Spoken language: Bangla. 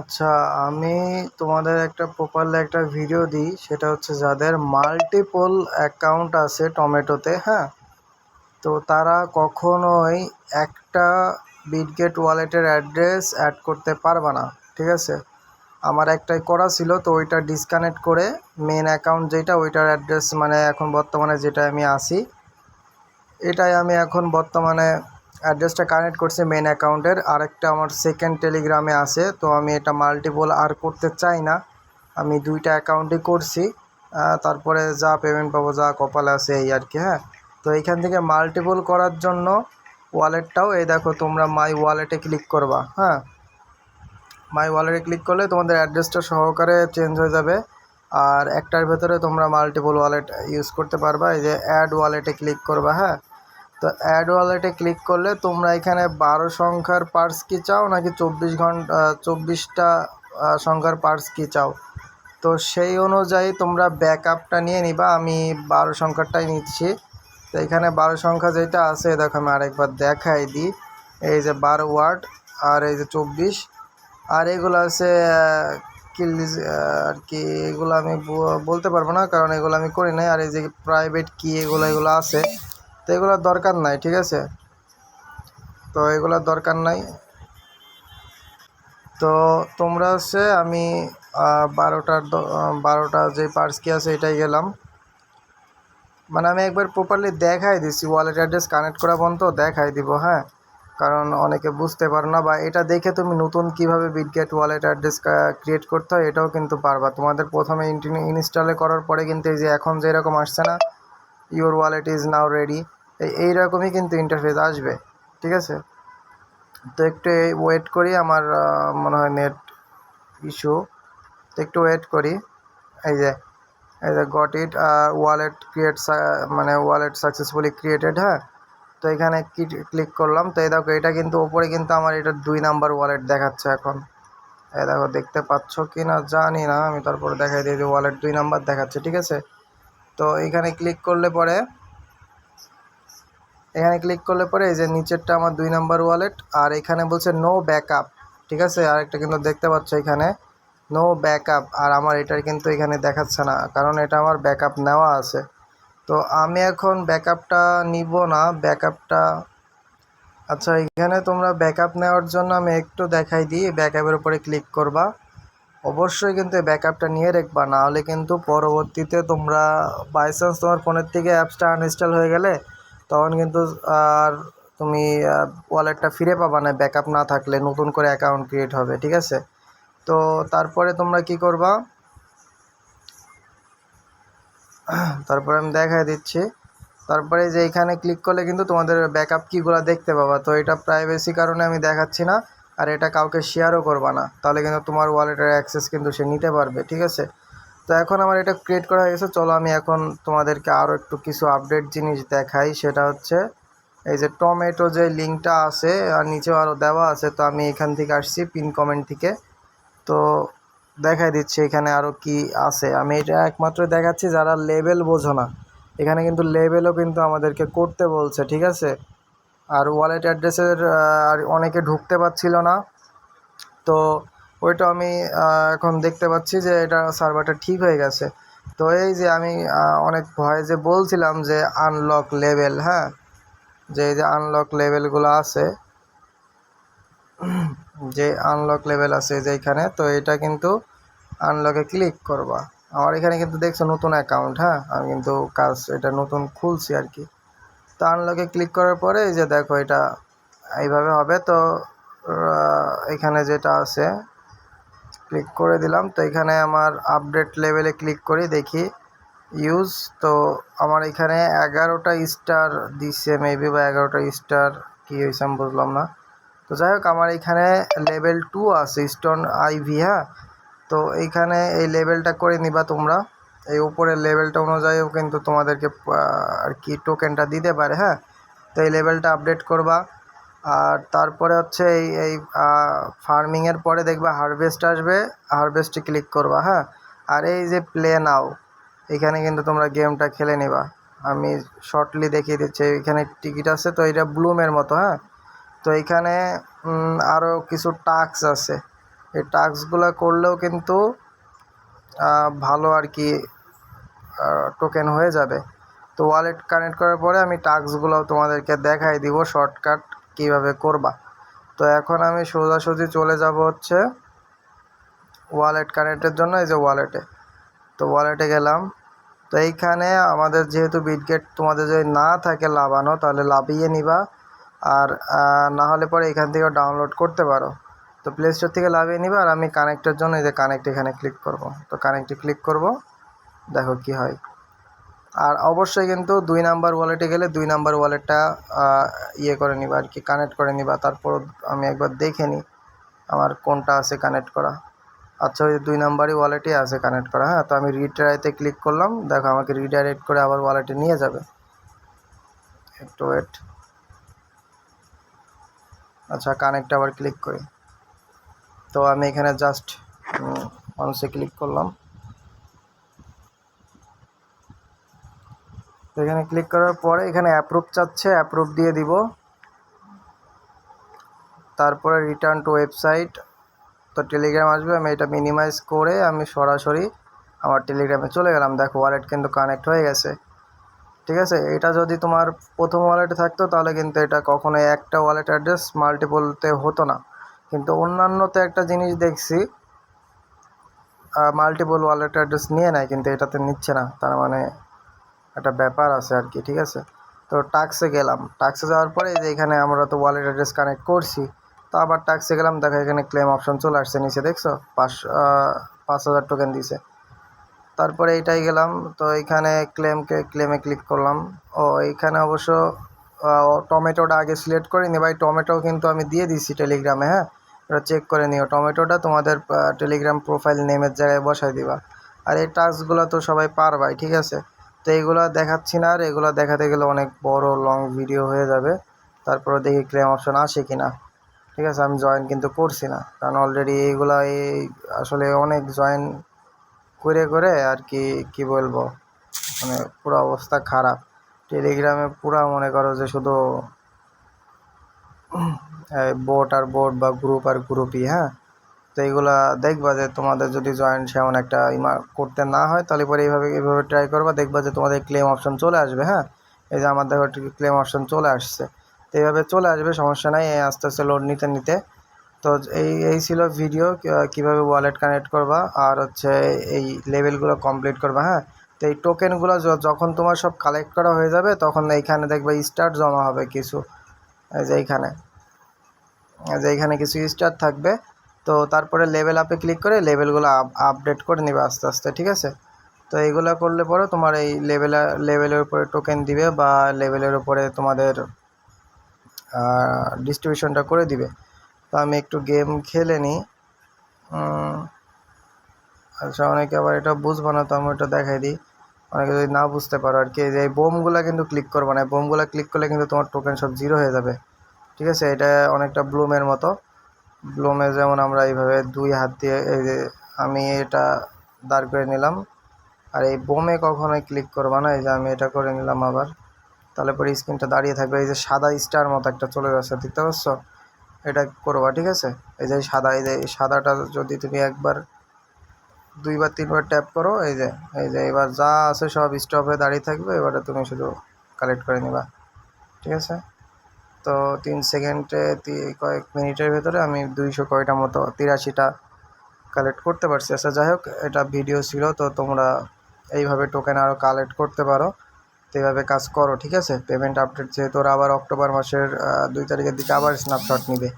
আচ্ছা আমি তোমাদের একটা প্রপারলি একটা ভিডিও দিই। সেটা হচ্ছে যাদের মাল্টিপল অ্যাকাউন্ট আছে টমেটোতে হ্যাঁ? তো তারা কখনোই একটা বিটগেট ওয়ালেটের অ্যাড্রেস অ্যাড করতে পারবে না, ঠিক আছে? আমার একটাই করা ছিল, তো ওইটা ডিসকানেক্ট করে মেন অ্যাকাউন্ট যেটা, ওইটার অ্যাড্রেস মানে এখন বর্তমানে যেটা আমি আসি এটাই আমি এখন বর্তমানে অ্যাড্রেসটা কানেক্ট করছি মেন অ্যাকাউন্টের। আরেকটা আমার সেকেন্ড টেলিগ্রামে আছে, তো আমি এটা মাল্টিপল আর করতে চাই না। আমি দুইটা অ্যাকাউন্টই করছি তারপরে যা পেমেন্ট পাবো, যা কপালে আছে এই আর কি হ্যাঁ। তো এইখান থেকে মাল্টিপল করার জন্য ওয়ালেটটাও এই দেখো তোমরা মাই ওয়ালেটে ক্লিক করবা হ্যাঁ। মাই ওয়ালেটে ক্লিক করলে তোমাদের অ্যাড্রেসটা সহকারে চেঞ্জ হয়ে যাবে, আর একটার ভেতরে তোমরা মাল্টিপল ওয়ালেট ইউজ করতে পারবা, এই যে অ্যাড ওয়ালেটে ক্লিক করবা হ্যাঁ। তো অ্যাড ওয়ালেটে ক্লিক করলে তোমরা এখানে বারো সংখ্যার পার্স কি চাও নাকি চব্বিশ ঘণ্টা চব্বিশটা সংখ্যার পার্স কি চাও? তো সেই অনুযায়ী তোমরা ব্যাকআপটা নিয়ে নিবা, আমি বারো সংখ্যাটাই নিচ্ছি। তো এখানে বারো সংখ্যা যেটা আছে দেখো আমি আরেকবার দেখাই দিই। এই যে বারো ওয়ার্ড, আর এই যে চব্বিশ। আর এগুলো আছে কিলিজ আর কি, এগুলো আমি বলতে পারব না, কারণ এগুলো আমি করি নাই। আর এই যে প্রাইভেট কি এগুলো এগুলো আছে। তো এগুলোর দরকার নাই, ঠিক আছে? তো এগুলোর দরকার নাই। তো তোমরা হচ্ছে আমি বারোটার বারোটা যে পার্স কি আছে এটাই গেলাম। মানে আমি একবার প্রপারলি দেখাই দিচ্ছি ওয়ালেট অ্যাড্রেস কানেক্ট করা পর্যন্ত দেখাই দিব হ্যাঁ? কারণ অনেকে বুঝতে পারো না, বা এটা দেখে তুমি নতুন কীভাবে বিটগেট ওয়ালেট অ্যাড্রেস ক্রিয়েট করতে হয় এটাও কিন্তু পারবা। তোমাদের প্রথমে ইনস্টলে করার পরে কিন্তু এই যে এখন যেরকম আসছে না your wallet is now ready. এই এইরকমই কিন্তু ইন্টারফেস আসবে, ঠিক আছে? তো একটু ওয়েট করি, আমার মনে হয় নেট ইস্যু তো একটু ওয়েট করি। এই যে এই যে গট ইট ওয়ালেট ক্রিয়েট মানে ওয়ালেট সাকসেসফুলি ক্রিয়েটেড হ্যাঁ? তো এখানে ক্লিক করলাম, তো এই দেখো, এটা কিন্তু ওপরে কিন্তু আমার এটা দুই নাম্বার ওয়ালেট দেখাচ্ছে এখন। এই দেখো, দেখতে পাচ্ছ কি না জানি না, আমি তারপরে দেখাই দিই যে ওয়ালেট দুই নাম্বার দেখাচ্ছে, ঠিক আছে? তো এখানে ক্লিক করলে পরে, এখানে ক্লিক করলে পরে এই যে নিচেরটা আমার দুই নাম্বার ওয়ালেট আর এখানে বলছে নো ব্যাকআপ ঠিক আছে? আর একটা কিন্তু দেখতে পাচ্ছ এখানে নো ব্যাকআপ আর আমার এটার কিন্তু এখানে দেখাচ্ছে না, কারণ এটা আমার ব্যাকআপ নেওয়া আছে। তো আমি এখন ব্যাকআপটা নিব না ব্যাকআপটা আচ্ছা এখানে তোমরা ব্যাকআপ নেওয়ার জন্য আমি একটু দেখাই দিই ব্যাকআপের উপরে ক্লিক করবা। অবশ্যই কিন্তু ব্যাকআপটা নিয়ে রাখবা না হলে কিন্তু পরবর্তীতে তোমরা বাই চান্স তোমার ফোনের থেকে অ্যাপসটা আনইনস্টল হয়ে গেলে তখন কিন্তু আর তুমি ওয়ালেটটা ফিরে পাবা না, ব্যাকআপ না থাকলে নতুন করে অ্যাকাউন্ট ক্রিয়েট হবে, ঠিক আছে? তো তারপরে তোমরা কি করবা? তারপরে আমি দেখাই দিচ্ছি। তারপরে যে এখানে ক্লিক করলে কিন্তু তোমাদের ব্যাকআপ কীগুলো দেখতে পাবা, তো এটা প্রাইভেসি কারণে আমি দেখাচ্ছি না। আর এটা কাউকে শেয়ারও করবা না। তাহলে কিন্তু তোমার ওয়ালেটের অ্যাক্সেস কিন্তু সে নিতে পারবে, ঠিক আছে? তো এখন আমার এটা ক্রিয়েট করা হয়ে গেছে, চলো আমি এখন তোমাদেরকে আরও একটু কিছু আপডেট জিনিস দেখাই, সেটা হচ্ছে এই যে টমেটো যে লিঙ্কটা আছে, আর নিচেও আরও দেওয়া আছে, তো আমি এখান থেকে আসছি পিন কমেন্ট থেকে। তো দেখাই দিচ্ছি এখানে আরও কি আছে। আমি এটা একমাত্র দেখাচ্ছি যারা লেভেল বোঝো না। এখানে কিন্তু লেভেলও কিন্তু আমাদেরকে করতে বলছে, ঠিক আছে? আর ওয়ালেট অ্যাড্রেসের আর অনেকে ঢুকতে পারছিল না। তো ওইটা আমি এখন দেখতে পাচ্ছি যে এটা সার্ভারটা ঠিক হয়ে গেছে। তো এই যে আমি অনেক ভয়ে যে বলছিলাম যে আনলক লেভেল হ্যাঁ? যে এই যে আনলক লেভেলগুলো আছে, যে আনলক লেভেল আছে যে এখানে, তো এটা কিন্তু আনলকে ক্লিক করবা। আমার এখানে কিন্তু দেখছ নতুন অ্যাকাউন্ট হ্যাঁ? আমি কিন্তু কাজ, এটা নতুন খুলছি আর কি। তো আনলকে ক্লিক করার পরে এই যে দেখো এটা এইভাবে হবে, তো এখানে যেটা আছে ক্লিক করে দিলাম। তো এখানে আমার আপডেট লেভেলে ক্লিক করি, দেখি ইউজ তো আমার এখানে এগারোটা স্টার দিচ্ছে মেবি বা এগারোটা স্টার কী হয়েছে আমি বুঝলাম না। তো যাই হোক, আমার এখানে লেভেল টু আছে স্টোন আইভি হ্যাঁ? তো এইখানে এই লেভেলটা করে নিবা তোমরা। এই উপরের লেভেলটা অনুযায়ীও কিন্তু তোমাদেরকে আর কি টোকেনটা দিতে পারে হ্যাঁ? তো এই লেভেলটা আপডেট করবা। আর তারপরে হচ্ছে এই এই ফার্মিংয়ের পরে দেখবা হারভেস্ট আসবে হারভেস্টে ক্লিক করবা হ্যাঁ? আর এই যে প্লে নাও এখানে কিন্তু তোমরা গেমটা খেলে নিবা। আমি শর্টলি দেখিয়ে দিচ্ছি, এখানে টিকিট আছে, তো এটা ব্লুমের মতো হ্যাঁ? তো এখানে আরও কিছু টাস্ক আছে। এই টাস্কগুলো করলেও কিন্তু ভালো আর কি টোকেন হয়ে যাবে। তো ওয়ালেট কানেক্ট করার পরে আমি টাস্কগুলো তোমাদেরকে দেখাই দিব শর্টকাট কীভাবে করবা। তো এখন আমি সোজাসুজি চলে যাব হচ্ছে ওয়ালেট কানেক্টের জন্য, এই যে ওয়ালেটে তো ওয়ালেটে গেলাম। তো এইখানে আমাদের যেহেতু বিটগেট তোমাদের যদি না থাকে লাভানো তাহলে লাভিয়ে নিবা। আর না হলে পরে এখান থেকে ডাউনলোড করতে পারো। তো প্লে স্টোর থেকে লাভিয়ে নিবা, আর আমি কানেক্টের জন্য এই যে কানেক্ট এখানে ক্লিক করব। তো কানেক্টে ক্লিক করব। দেখো কি হয়। আর অবশ্যই কিন্তু দুই নাম্বার ওয়ালেটে গেলে দুই নাম্বার ওয়ালেটটা ইয়ে করে নিবা আর কি কানেক্ট করে নিবা। তারপর আমি একবার দেখে নিই আমার কোনটা আছে কানেক্ট করা। আচ্ছা ওই দুই নাম্বারই ওয়ালেটই আছে কানেক্ট করা হ্যাঁ? তো আমি রিট্রাইতে ক্লিক করলাম, দেখো আমাকে রিডাইরেক্ট করে আবার ওয়ালেটে নিয়ে যাবে। একটু ওয়েট আচ্ছা কানেক্ট আবার ক্লিক করি। তো আমি এখানে জাস্ট মানুষে ক্লিক করলাম। এখানে ক্লিক করার পরে এখানে অ্যাপ্রুভ চাচ্ছে অ্যাপ্রুভ দিয়ে দিব। তারপরে রিটার্ন টু ওয়েবসাইট তো টেলিগ্রাম আসবে, আমি এটা মিনিমাইজ করে আমি সরাসরি আমার টেলিগ্রামে চলে গেলাম। দেখো ওয়ালেট কিন্তু কানেক্ট হয়ে গেছে। ঠিক আছে? এটা যদি তোমার প্রথম ওয়ালেটে থাকতো, তাহলে কিন্তু এটা কখনোই একটা ওয়ালেট অ্যাড্রেস মাল্টিপলতে হতো না। কিন্তু অন্যান্যতে একটা জিনিস দেখছি মাল্টিপল ওয়ালেট অ্যাড্রেস নিয়ে নেয়, কিন্তু এটাতে নিচ্ছে না। তার মানে একটা ব্যাপার আছে আর কি, ঠিক আছে? তো টাক্সে গেলাম। টাক্সে যাওয়ার পরে যে এখানে আমরা তো ওয়ালেট অ্যাড্রেস কানেক্ট করছি, তো আবার টাক্সে গেলাম, দেখো এখানে ক্লেম অপশন চলে আসছে নিচে, দেখছ? পাঁচ পাঁচ হাজার টোকেন দিছে। তারপরে এইটাই গেলাম, তো এইখানে ক্লেমকে ক্লেমে ক্লিক করলাম। ও এইখানে অবশ্য টমেটোটা আগে সিলেক্ট করে নি। ভাই, টমেটো কিন্তু আমি দিয়ে দিছি টেলিগ্রামে হ্যাঁ? ওটা চেক করে নিও। টমেটোটা তোমাদের টেলিগ্রাম প্রোফাইল নেমের জায়গায় বসাই দিবা। আর এই টাস্কগুলো তো সবাই পারবাই, ঠিক আছে? তো এইগুলো দেখাচ্ছি না আর এগুলো দেখাতে গেলে অনেক বড় লং ভিডিও হয়ে যাবে। তারপরে দেখি ক্লেম অপশন আসে কি না ঠিক আছে, আমি জয়েন কিন্তু করছি না। কারণ অলরেডি এইগুলো এই আসলে অনেক জয়েন করে করে আর কি কি বলব? মানে পুরো অবস্থা খারাপ। টেলিগ্রামে পুরো মনে করো যে শুধু বোট আর বোট বা গ্রুপ আর গ্রুপই হ্যাঁ? তো এইগুলা দেখবা যে তোমাদের যদি জয়েন্ট সেমন একটা ইমা করতে না হয়, তাহলে পরে এইভাবে এইভাবে ট্রাই করবা, দেখবা যে তোমাদের ক্লেম অপশন চলে আসবে হ্যাঁ? এই যে আমার দেখো ক্লেম অপশন চলে আসছে। তো এইভাবে চলে আসবে, সমস্যা নাই আস্তে আস্তে লোড নিতে নিতে। তো এই এই ছিল ভিডিও কীভাবে ওয়ালেট কানেক্ট করবা, আর হচ্ছে এই লেভেলগুলো কমপ্লিট করবা হ্যাঁ? তো এই টোকেনগুলো যখন তোমার সব কালেক্ট করা হয়ে যাবে, তখন এইখানে দেখবে স্টার্ট জমা হবে কিছু। যে এইখানে যে এইখানে কিছু স্টার থাকবে। তো তারপরে লেভেল আপে ক্লিক করে লেভেলগুলো আপডেট করে নেবে আস্তে আস্তে, ঠিক আছে? তো এইগুলো করলে পরে তোমার এই লেভেল লেভেলের উপরে টোকেন দিবে বা লেভেলের উপরে তোমাদের ডিস্ট্রিবিউশনটা করে দিবে। তো আমি একটু গেম খেলে নিই আচ্ছা অনেকে আবার এটা বুঝব না, তো আমি ওটা দেখাই দিই। অনেকে যদি না বুঝতে পারো আর কি যে এই বোমগুলো কিন্তু ক্লিক করব না। বোমগুলো ক্লিক করলে কিন্তু তোমার টোকেন সব জিরো হয়ে যাবে। ঠিক আছে? এটা অনেকটা ব্লুমের মতো। ব্লুমে যেমন আমরা এইভাবে দুই হাত দিয়ে এই যে আমি এটা দাঁড় করে নিলাম। আর এই বোমে কখনোই ক্লিক করবা না, এই যে আমি এটা করে নিলাম আবার। তাহলে পরে স্ক্রিনটা দাঁড়িয়ে থাকবে, এই যে সাদা স্টার মতো একটা চলে যাচ্ছে, দেখতে পাচ্ছ? এটা করবা, ঠিক আছে? এই যে সাদা, এই যে সাদাটা যদি তুমি একবার দুইবার, তিনবার ট্যাপ করো, এই যে এই যে এবার যা আছে সব স্টপ হয়ে দাঁড়িয়ে থাকবে, এবারে তুমি শুধু কালেক্ট করে নিবা। ঠিক আছে? তো তিন সেকেন্ডে কয়েক মিনিটের ভেতরে আমি দুইশো কয়টা মতো তিরাশিটা কালেক্ট করতে পারছি। আচ্ছা যাই হোক, এটা ভিডিও ছিল, তো তোমরা এইভাবে টোকেন আরও কালেক্ট করতে পারো। তো এইভাবে কাজ করো, ঠিক আছে? পেমেন্ট আপডেট যেহেতু আবার অক্টোবর মাসের দুই তারিখের দিকে আবার স্ন্যাপশট নিবে।